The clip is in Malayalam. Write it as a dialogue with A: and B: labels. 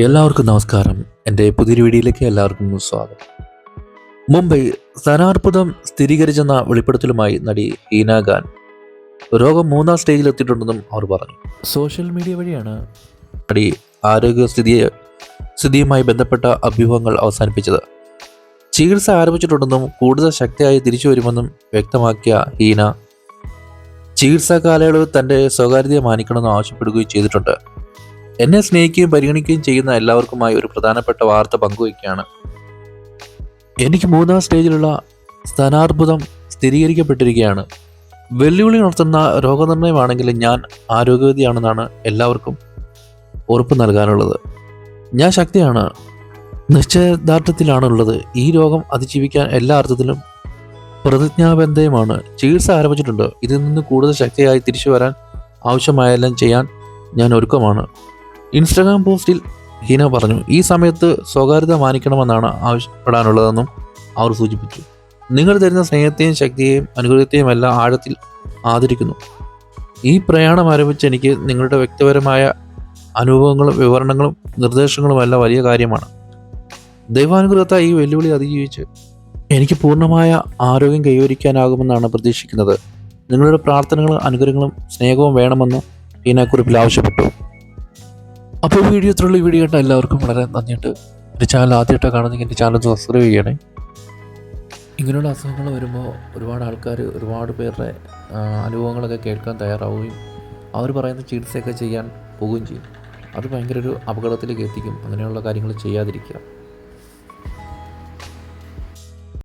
A: എല്ലാവർക്കും നമസ്കാരം. എന്റെ പുതിയൊരു വീഡിയോയിലേക്ക് എല്ലാവർക്കും സ്വാഗതം. മുംബൈ സ്ഥാനാർബുദം സ്ഥിരീകരിച്ചെന്ന വെളിപ്പെടുത്തലുമായി നടി ഹീന ഖാൻ രോഗം മൂന്നാം സ്റ്റേജിൽ എത്തിയിട്ടുണ്ടെന്നും അവർ പറഞ്ഞു. സോഷ്യൽ മീഡിയ വഴിയാണ് നടി ആരോഗ്യസ്ഥിതിയെ സ്ഥിതിയുമായി ബന്ധപ്പെട്ട അഭ്യൂഹങ്ങൾ അവസാനിപ്പിച്ചത്. ചികിത്സ ആരംഭിച്ചിട്ടുണ്ടെന്നും കൂടുതൽ ശക്തിയായി തിരിച്ചു വരുമെന്നും വ്യക്തമാക്കിയ ഹീന ചികിത്സാ കാലയളവ് തന്റെ സ്വകാര്യതയെ മാനിക്കണമെന്ന് ആവശ്യപ്പെടുകയും ചെയ്തിട്ടുണ്ട്. എന്നെ സ്നേഹിക്കുകയും പരിഗണിക്കുകയും ചെയ്യുന്ന എല്ലാവർക്കുമായി ഒരു പ്രധാനപ്പെട്ട വാർത്ത പങ്കുവയ്ക്കുകയാണ്. എനിക്ക് മൂന്നാം സ്റ്റേജിലുള്ള സ്ഥാനാർബുദം സ്ഥിരീകരിക്കപ്പെട്ടിരിക്കുകയാണ്. വെല്ലുവിളി നടത്തുന്ന രോഗനിർണയമാണെങ്കിലും ഞാൻ ആരോഗ്യവതിയാണെന്നാണ് എല്ലാവർക്കും ഉറപ്പ് നൽകാനുള്ളത്. ഞാൻ ശക്തിയാണ്. നിശ്ചയദാർഢ്യത്തിലാണുള്ളത്. ഈ രോഗം അതിജീവിക്കാൻ എല്ലാ അർത്ഥത്തിലും പ്രതിജ്ഞാബന്ധയുമാണ് ചികിത്സ ആരംഭിച്ചിട്ടുണ്ട്. ഇതിൽ നിന്ന് കൂടുതൽ ശക്തിയായി തിരിച്ചു വരാൻ ആവശ്യമായെല്ലാം ചെയ്യാൻ ഞാൻ ഒരുക്കമാണ്. ഇൻസ്റ്റഗ്രാം പോസ്റ്റിൽ ഹീന പറഞ്ഞു ഈ സമയത്ത് സ്വകാര്യത മാനിക്കണമെന്നാണ് ആവശ്യപ്പെടാനുള്ളതെന്നും അവർ സൂചിപ്പിച്ചു. നിങ്ങൾ തരുന്ന സ്നേഹത്തെയും ശക്തിയെയും അനുഗ്രഹത്തെയും എല്ലാം ആഴത്തിൽ ആദരിക്കുന്നു. ഈ പ്രയാണം ആരംഭിച്ച് എനിക്ക് നിങ്ങളുടെ വ്യക്തിപരമായ അനുഭവങ്ങളും വിവരണങ്ങളും നിർദ്ദേശങ്ങളും എല്ലാം വലിയ കാര്യമാണ്. ദൈവാനുഗ്രഹത്താൽ ഈ വെല്ലുവിളി അതിജീവിച്ച് എനിക്ക് പൂർണമായ ആരോഗ്യം കൈവരിക്കാനാകുമെന്നാണ് പ്രതീക്ഷിക്കുന്നത്. നിങ്ങളുടെ പ്രാർത്ഥനകളും അനുഗ്രഹങ്ങളും സ്നേഹവും വേണമെന്ന് ഹീനക്കുറിപ്പിൽ ആവശ്യപ്പെട്ടു. അപ്പോൾ വീഡിയോ ഇത്രയുള്ള. ഈ വീഡിയോ കണ്ട എല്ലാവർക്കും വളരെ നന്ദിയുണ്ട്. എന്റെ ചാനൽ ആദ്യമായിട്ടാണ് കാണുന്നെങ്കിൽ എന്റെ ചാനൽ സബ്സ്ക്രൈബ് ചെയ്യണേ. ഇങ്ങനെയുള്ള അസുഖങ്ങൾ വരുമ്പോൾ ഒരുപാട് ആൾക്കാർ ഒരുപാട് പേരുടെ അനുഭവങ്ങളൊക്കെ കേൾക്കാൻ തയ്യാറാവുകയും അവർ പറയുന്ന ചികിത്സയൊക്കെ ചെയ്യാൻ പോവുകയും ചെയ്യും. അത് ഭയങ്കര ഒരു അപകടത്തിലേക്ക് എത്തിക്കും. അങ്ങനെയുള്ള കാര്യങ്ങൾ ചെയ്യാതിരിക്കുക.